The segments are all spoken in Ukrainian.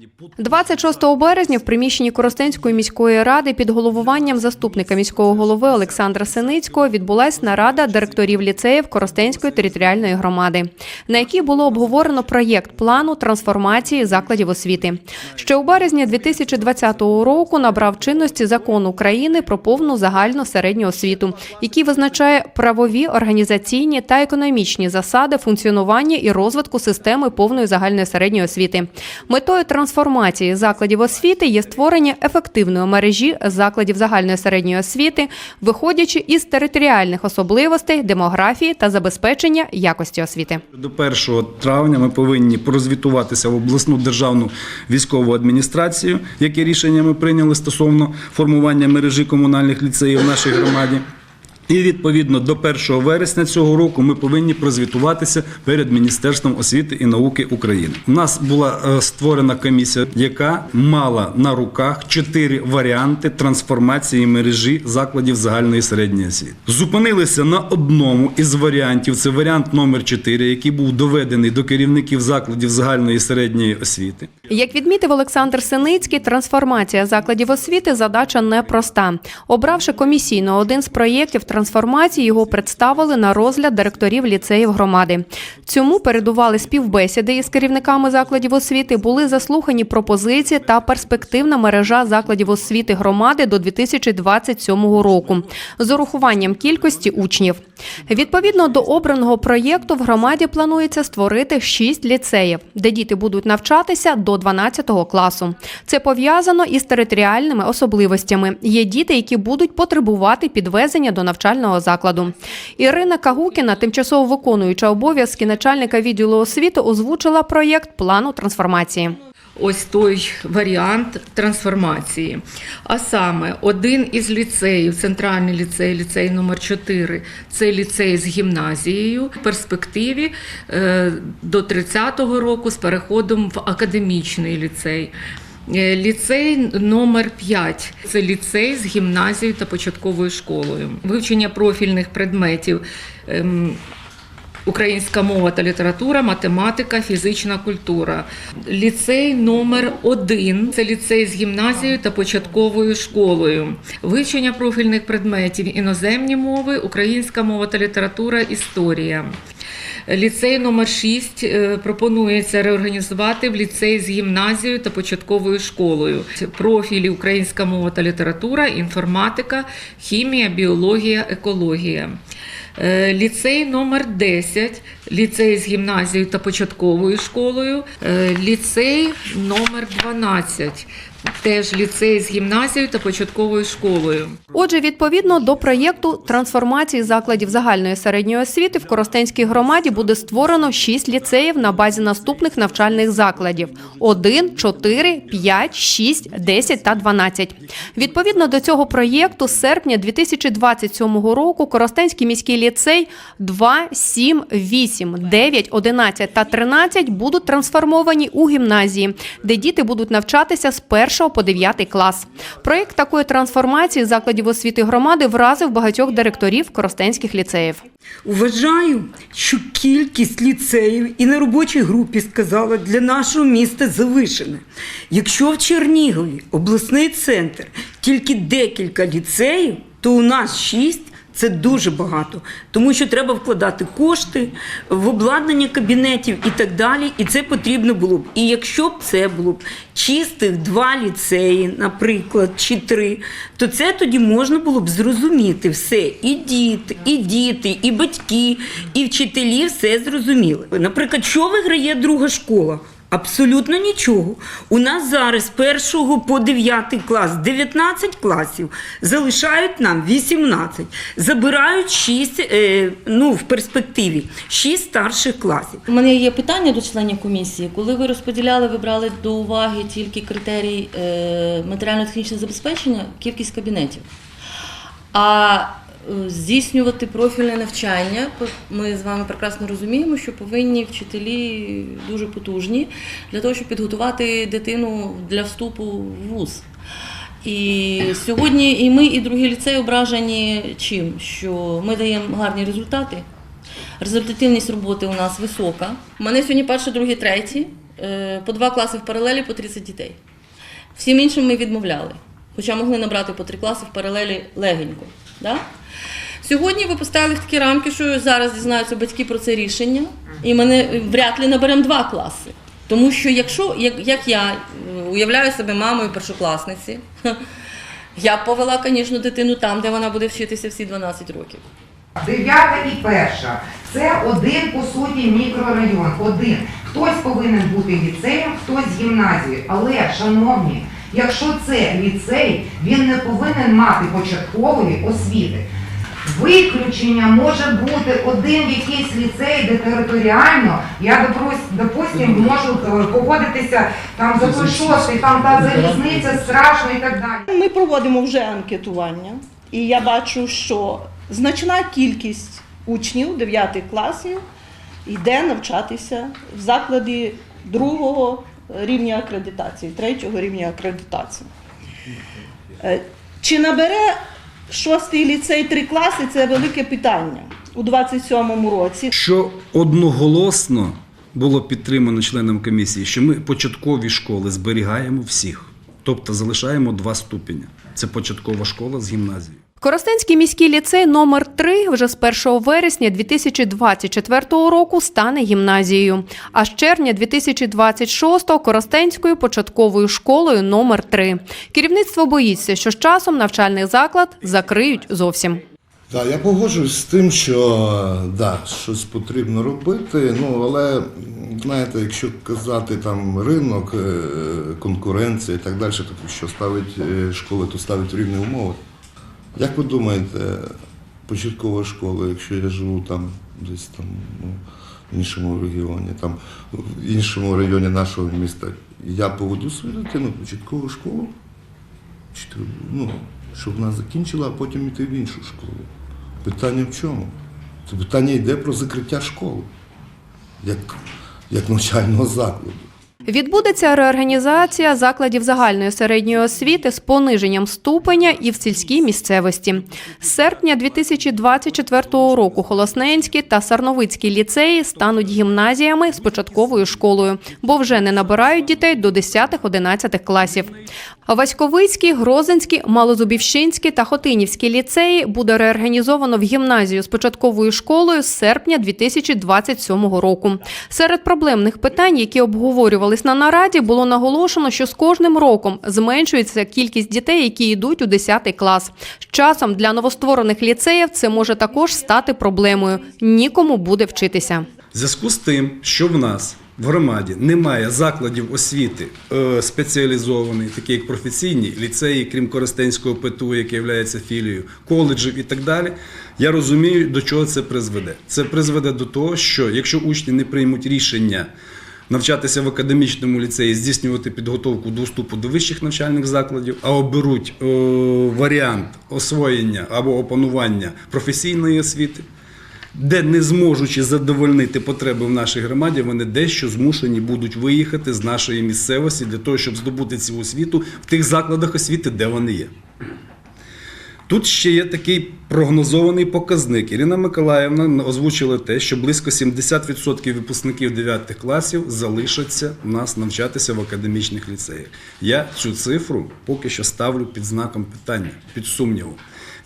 громаді. 26 березня в приміщенні Коростенської міської ради під головуванням заступника міського голови Олександра Синицького відбулась нарада директорів ліцеїв Коростенської територіальної громади, на якій було обговорено проєкт плану трансформації закладів освіти. Ще у березні 2020 року набрав чинності закон України про повну загальну середню освіту, який визначає правові, організаційні та економічні засади функціонування і розвитку системи повної загальної середньої освіти. Метою трансформації закладів освіти є створення ефективної мережі закладів загальної середньої освіти, виходячи із територіальних особливостей, демографії та забезпечення якості освіти. До 1 травня ми повинні прозвітуватися в обласну державну військову адміністрацію, яке рішення ми прийняли стосовно формування мережі комунальних ліцеїв в нашій громаді. І відповідно до 1 вересня цього року ми повинні прозвітуватися перед Міністерством освіти і науки України. У нас була е, створена комісія, яка мала на руках чотири варіанти трансформації мережі закладів загальної середньої освіти. Зупинилися на одному із варіантів. Це варіант номер 4 який був доведений до керівників закладів загальної середньої освіти. Як відмітив Олександр Синицький, трансформація закладів освіти задача непроста. Обравши комісійно один з проєктів трансформації, його представили на розгляд директорів ліцеїв громади. Цьому передували співбесіди із керівниками закладів освіти, були заслухані пропозиції та перспективна мережа закладів освіти громади до 2027 року з урахуванням кількості учнів. Відповідно до обраного проєкту, в громаді планується створити шість ліцеїв, де діти будуть навчатися до 12 класу. Це пов'язано із територіальними особливостями. Є діти, які будуть потребувати підвезення до навчального закладу. Ірина Кагукіна, тимчасово виконуюча обов'язки начальника відділу освіти, озвучила проєкт плану трансформації. Ось той варіант трансформації. А саме, один із ліцеїв, центральний ліцей, ліцей номер 4 це ліцей з гімназією. В перспективі е, до 30-го року з переходом в академічний ліцей. Е, Ліцей номер 5 це ліцей з гімназією та початковою школою. Вивчення профільних предметів. Українська мова та література, математика, фізична культура. Ліцей номер 1 це ліцей з гімназією та початковою школою. Вивчення профільних предметів іноземні мови, українська мова та література, історія. Ліцей номер 6 е, пропонується реорганізувати в ліцей з гімназією та початковою школою. Профілі українська мова та література, інформатика, хімія, біологія, екологія. Е, Ліцей номер 10, ліцей з гімназією та початковою школою, Е, ліцей номер 12, теж ліцей з гімназією та початковою школою. Отже, відповідно до проєкту трансформації закладів загальної середньої освіти в Коростенській громаді буде створено 6 ліцеїв на базі наступних навчальних закладів: 1, 4, 5, 6, 10 та 12. Відповідно до цього проєкту, з серпня 2027 року Коростенський міський ліцей 2, 7, 8, 9, 11 та 13 будуть трансформовані у гімназії, де діти будуть навчатися з 1 по 9 клас. Проєкт такої трансформації закладів освіти громади вразив багатьох директорів коростенських ліцеїв. Вважаю, що кількість ліцеїв і на робочій групі сказала для нашого міста завишена. Якщо в Чернігові обласний центр тільки декілька ліцеїв, то у нас шість. Це дуже багато, тому що треба вкладати кошти в обладнання кабінетів і так далі. І це потрібно було б. І якщо б це було б чистих два ліцеї, наприклад, чи три, то це тоді можна було б зрозуміти все. І діти, і діти, і батьки, і вчителі все зрозуміли. Наприклад, що виграє друга школа? Абсолютно нічого. У нас зараз з 1 по 9 клас 19 класів, залишають нам 18, забирають 6, е, ну, в перспективі 6 старших класів. У мене є питання до членів комісії. Коли ви розподіляли, ви брали до уваги тільки критерій е, матеріально-технічного забезпечення, кількість кабінетів. А здійснювати профільне навчання, ми з вами прекрасно розуміємо, що повинні вчителі дуже потужні для того, щоб підготувати дитину для вступу в вуз. І сьогодні і ми, і другі ліцеї ображені чим? Що ми даємо гарні результати. Результативність роботи у нас висока. У мене сьогодні перший, другий, третій е, по два класи в паралелі по 30 дітей. Всім іншим ми відмовляли, хоча могли набрати по три класи в паралелі легенько. Да? Сьогодні ви поставили такі рамки, що зараз дізнаються батьки про це рішення, і мене вряд ли наберемо два класи. Тому що якщо, як, як я е, уявляю себе мамою першокласниці, я б повела, звісно, дитину там, де вона буде вчитися всі 12 років. Дев'ята і перша. Це один, по суті, мікрорайон. Один. Хтось повинен бути ліцеєм, хтось гімназією. Але, шановні, якщо це ліцей, він не повинен мати початкової освіти. Виключення може бути один якийсь ліцей, де територіально, я допустим, можу е, погодитися там за той шостий, там та залізниця страшно і так далі. Ми проводимо вже анкетування, і я бачу, що значна кількість учнів 9 класів йде навчатися в закладі другого рівня акредитації, третього рівня акредитації. Е, Чи набере шостий ліцей три класи це велике питання у 27-му році. Що одноголосно було підтримано членом комісії, що ми початкові школи зберігаємо всіх, тобто залишаємо два ступеня. Це початкова школа з гімназією. Коростенський міський ліцей номер 3 вже з 1 вересня 2024 року стане гімназією. А з червня 2026 Коростенською початковою школою номер 3 Керівництво боїться, що з часом навчальний заклад закриють зовсім. Так, я погоджуюсь з тим, що да, щось потрібно робити. Ну але знаєте, якщо казати там ринок, е, конкуренція і так далі, то що ставить е, школи, то ставить рівні умови. Як ви думаєте, початкова школа, якщо я живу там десь там ну, в іншому регіоні, там в іншому районі нашого міста, я поведу свою дитину в початкову школу, ну, щоб вона закінчила, а потім йти в іншу школу. Питання в чому? Це питання йде про закриття школи, як, як навчального закладу. Відбудеться реорганізація закладів загальної середньої освіти з пониженням ступеня і в сільській місцевості. З серпня 2024 року Холосненський та Сарновицький ліцеї стануть гімназіями з початковою школою, бо вже не набирають дітей до 10-11 класів. Васьковицький, Грозинський, Малозубівщинський та Хотинівський ліцеї буде реорганізовано в гімназію з початковою школою з серпня 2027 року. Серед проблемних питань, які обговорювались на нараді, було наголошено, що з кожним роком зменшується кількість дітей, які йдуть у 10 клас. З часом для новостворених ліцеїв це може також стати проблемою. Нікому буде вчитися. Зв'язку з тим, що в нас в громаді немає закладів освіти е, спеціалізованих, такі як професійні ліцеї, крім Коростенського ПТУ, яке є філією, коледжів і так далі. Я розумію, до чого це призведе. Це призведе до того, що якщо учні не приймуть рішення навчатися в академічному ліцеї, здійснювати підготовку до вступу до вищих навчальних закладів, а оберуть е, варіант освоєння або опанування професійної освіти де не зможучи задовольнити потреби в нашій громаді, вони дещо змушені будуть виїхати з нашої місцевості для того, щоб здобути цю освіту в тих закладах освіти, де вони є. Тут ще є такий прогнозований показник. Ірина Миколаївна озвучила те, що близько 70% випускників 9 класів залишаться у нас навчатися в академічних ліцеях. Я цю цифру поки що ставлю під знаком питання, під сумнівом.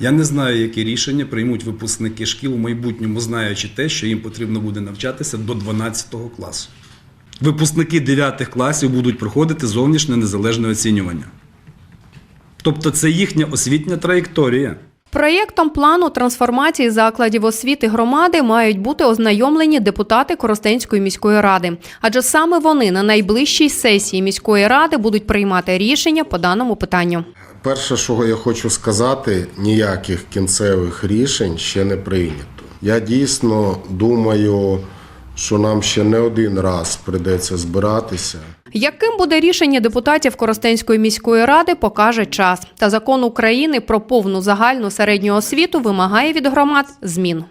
Я не знаю, які рішення приймуть випускники шкіл у майбутньому, знаючи те, що їм потрібно буде навчатися до 12 класу. Випускники 9 класів будуть проходити зовнішнє незалежне оцінювання. Тобто це їхня освітня траєкторія. Проєктом плану трансформації закладів освіти громади мають бути ознайомлені депутати Коростенської міської ради, адже саме вони на найближчій сесії міської ради будуть приймати рішення по даному питанню. Перше, що я хочу сказати, ніяких кінцевих рішень ще не прийнято. Я дійсно думаю, що нам ще не один раз прийдеться збиратися. Яким буде рішення депутатів Коростенської міської ради, покаже час. Та закон України про повну загальну середню освіту вимагає від громад змін.